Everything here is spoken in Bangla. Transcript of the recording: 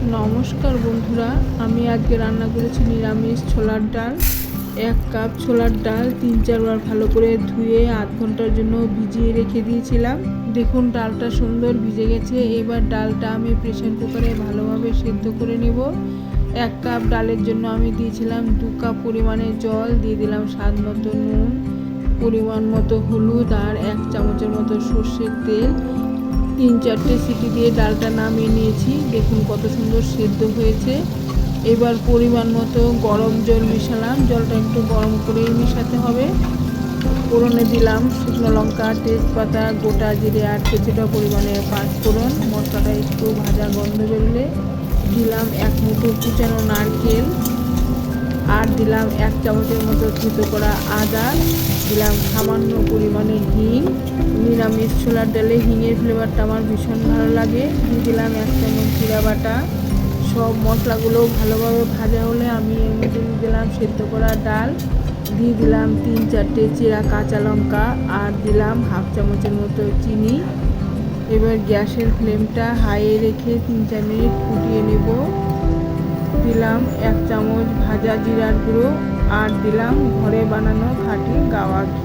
নমস্কার বন্ধুরা, আমি আজকে রান্না করেছি নিরামিষ ছোলার ডাল। এক কাপ ছোলার ডাল তিন চারবার ভালো করে ধুয়ে আধ ঘণ্টার জন্য ভিজিয়ে রেখে দিয়েছিলাম। দেখুন, ডালটা সুন্দর ভিজে গেছে। এবার ডালটা আমি প্রেশার কুকারে ভালোভাবে সেদ্ধ করে নেব। এক কাপ ডালের জন্য আমি দিয়েছিলাম দু কাপ পরিমাণে জল, দিয়ে দিলাম স্বাদ মতো নুন, পরিমাণ মতো হলুদ আর এক চামচের মতো সর্ষের তেল। তিন চারটে সিটি দিয়ে ডালটা নামিয়ে নিয়েছি। দেখুন কত সুন্দর সেদ্ধ হয়েছে। এবার পরিমাণ মতো গরম জল মেশালাম। জলটা একটু গরম করেই মেশাতে হবে। ফোড়নে দিলাম শুকনো লঙ্কা, তেজপাতা, গোটা জিরে আর কিছুটা পরিমাণে পাঁচ ফোড়ন। মশলাটা একটু ভাজা গন্ধ বেরোলে দিলাম এক মুঠো কুচানো নারকেল আর দিলাম এক চামচের মতো থেতো করা আদা। দিলাম সামান্য পরিমাণে হিং। নিরামিষ ছোলার ডালে হিঙের ফ্লেভারটা আমার ভীষণ ভালো লাগে। দিয়ে দিলাম এক চামচ জিরা বাটা। সব মশলাগুলো ভালোভাবে ভাজা হলে আমি এর মধ্যে দিয়ে দিলাম সেদ্ধ করা ডাল। দিয়ে দিলাম তিন চারটে চিরা কাঁচা লঙ্কা আর দিলাম হাফ চামচের মতো চিনি। এবার গ্যাসের ফ্লেমটা হাইয়ে রেখে তিন চার মিনিট ফুটিয়ে নেব। দিলাম এক চামচ ভাজা জিরার গুঁড়ো আর দিলাম ঘরে বানানো খাঁটি গাওয়া ঘি